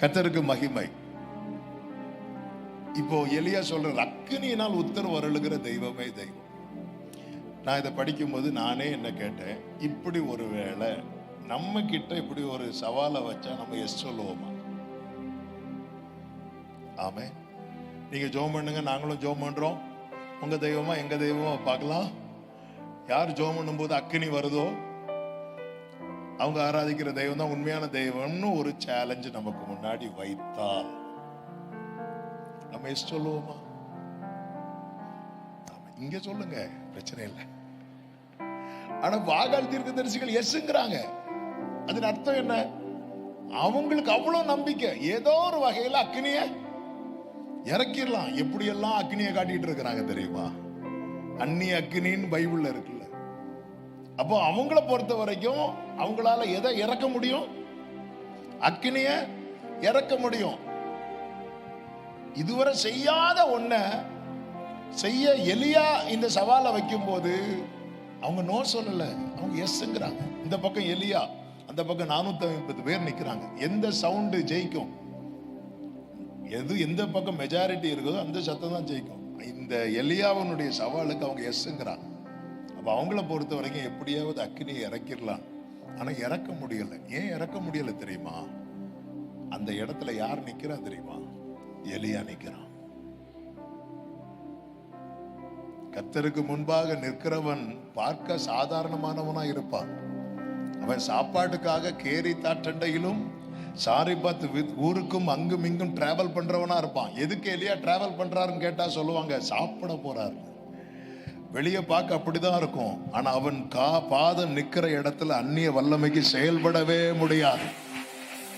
கத்தருக்கு மகிமை. இப்போ எளியா சொல்ற அக்கினியினால் உத்தரவு அருளுகிற தெய்வமே தெய்வம். நான் இதை படிக்கும்போது நானே என்ன கேட்டேன் இப்படி ஒரு வேளை நம்ம கிட்ட இப்படி ஒரு சவாலை வச்சா நம்ம எஸ் சொல்லுவோமா? ஆமே நீங்க ஜோம் பண்ணுங்க நாங்களும் ஜோம் பண்றோம். உங்க தெய்வமா எங்க தெய்வமா பார்க்கலாம். யார் ஜோம் பண்ணும்போது அக்கினி வருதோ அவங்க ஆராதிக்கிற தெய்வம் தான் உண்மையான தெய்வம்னு ஒரு சேலஞ்சு நமக்கு முன்னாடி வைத்தால். நம்ம எஸ் சொல்லுவோமா? ஆமா, இங்க சொல்லுங்க பிரச்சனை இல்லை. ஆனா வாகால் தீர்க்கதரிசிகள் எஸ்ங்கிறாங்க. அதன் அர்த்தம் என்ன? அவங்களுக்கு அவ்வளவு நம்பிக்கை. ஏதோ ஒரு வகையில அக்னிய இறக்கிடலாம். எப்படி எல்லாம் அக்னியை காட்டிட்டு இருக்கிறாங்க தெரியுமா? அந்நி அக்னின்னு பைபிள்ல இருக்குல்ல அப்போ அவங்கள பொறுத்த வரைக்கும் அவங்களால எதை இறக்க முடியும்? அக்னிய இறக்க முடியும். இதுவரை செய்யாத ஒண்ண செய்ய எலியா இந்த சவாலை வைக்கும்போது அவங்க நோ சொல்லல. அவங்க எஸ்ங்கிறாங்க இந்த பக்கம் எலியா அந்த பக்கம் நானூத்தி ஐம்பது பேர் நிக்கிறாங்க. எந்த சவுண்டு ஜெயிக்கும்? எது எந்த பக்கம் மெஜாரிட்டி இருக்குதோ அந்த சத்தம் தான் ஜெயிக்கும். இந்த எலியாவனுடைய சவாலுக்கு அவங்க எஸ்ங்கிறாங்க இப்போ அவங்கள பொறுத்த வரைக்கும் எப்படியாவது அக்கினியை இறக்கிடலாம். ஆனால் இறக்க முடியல. ஏன் இறக்க முடியல தெரியுமா? அந்த இடத்துல யார் நிற்கிறா தெரியுமா? எலியா நிற்கிறான் கத்தருக்கு முன்பாக நிற்கிறவன் பார்க்க சாதாரணமானவனா இருப்பான். அவன் சாப்பாட்டுக்காக கேரி தாட்டண்டையிலும் சாரிபாத் வி- ஊருக்கும் அங்கும் இங்கும் டிராவல் பண்றவனா இருப்பான். எதுக்கு எலியா டிராவல் பண்றாருன்னு கேட்டா சொல்லுவாங்க சாப்பிட போறாரு. வெளியே பார்க்க அப்படிதான் இருக்கும். ஆனா அவன் கா பாதம் நிக்கிற இடத்துல அந்நிய வல்லமைக்கு செயல்படவே முடியாது.